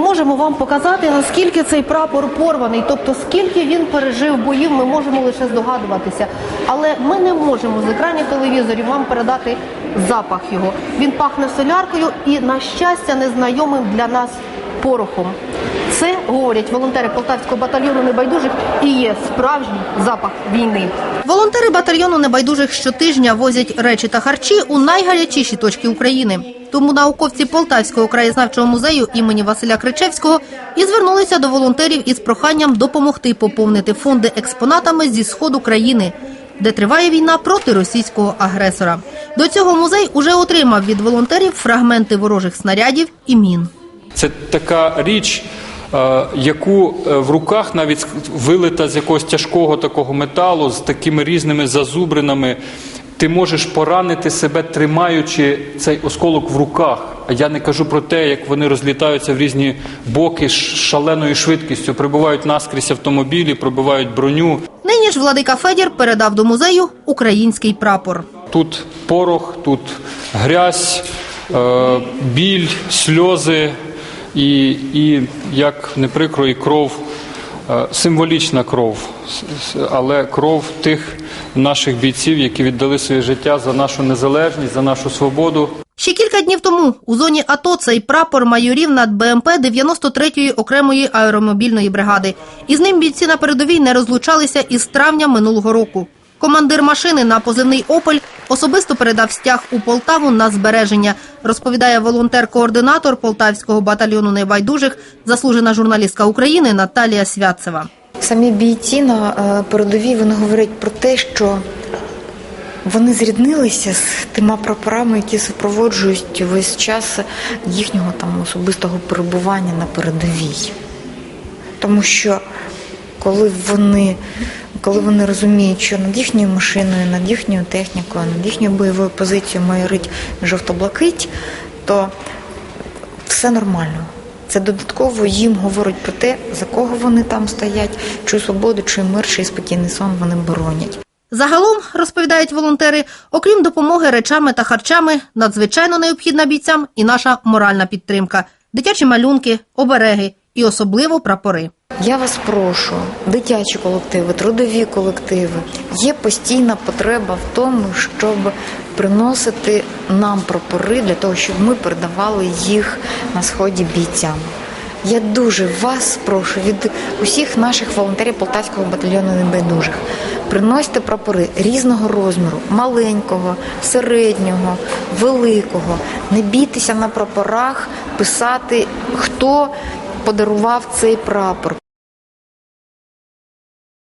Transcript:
можемо вам показати, наскільки цей прапор порваний, тобто скільки він пережив боїв, ми можемо лише здогадуватися. Але ми не можемо з екранів телевізорів вам передати запах його. Він пахне соляркою і, на щастя, незнайомим для нас порохом. Говорять волонтери Полтавського батальйону небайдужих і є справжній запах війни. Волонтери батальйону небайдужих щотижня возять речі та харчі у найгарячіші точки України. Тому науковці Полтавського краєзнавчого музею імені Василя Кричевського і звернулися до волонтерів із проханням допомогти поповнити фонди експонатами зі сходу країни, де триває війна проти російського агресора. До цього музей уже отримав від волонтерів фрагменти ворожих снарядів і мін. Це така річ, яку е, в руках навіть вилита з якогось тяжкого такого металу, з такими різними зазубринами. Ти можеш поранити себе, тримаючи цей осколок в руках. А я не кажу про те, як вони розлітаються в різні боки з шаленою швидкістю, прибувають наскрізь автомобілі, пробивають броню. Нині ж владика Федір передав до музею український прапор. Тут порох, тут грязь, е, біль, сльози і, і як не прикро, і кров, е, символічна кров, але кров тих наших бійців, які віддали своє життя за нашу незалежність, за нашу свободу. Ще кілька днів тому у зоні АТО цей прапор майорів над БМП 93-ї окремої аеромобільної бригади. Із ним бійці на передовій не розлучалися із травня минулого року. Командир машини на позивний «Опель» особисто передав стяг у Полтаву на збереження, розповідає волонтер-координатор Полтавського батальйону небайдужих, заслужена журналістка України Наталія Святцева. Самі бійці на е, передовій вони говорять про те, що вони зріднилися з тими прапорами, які супроводжують весь час їхнього там особистого перебування на передовій. Тому що коли вони, коли вони розуміють, що над їхньою машиною, над їхньою технікою, над їхньою бойовою позицією майорить жовто-блакить, то все нормально. Це додатково їм говорить про те, за кого вони там стоять, чию свободу, чий мир, чий спокійний сон вони боронять. Загалом, розповідають волонтери, окрім допомоги речами та харчами, надзвичайно необхідна бійцям і наша моральна підтримка, дитячі малюнки, обереги і особливо прапори. Я вас прошу, дитячі колективи, трудові колективи. Є постійна потреба в тому, щоб приносити нам прапори для того, щоб ми передавали їх на сході бійцям. Я дуже вас прошу від усіх наших волонтерів Полтавського батальйону небайдужих. Приносьте прапори різного розміру, маленького, середнього, великого. Не бійтеся на прапорах писати, хто подарував цей прапор.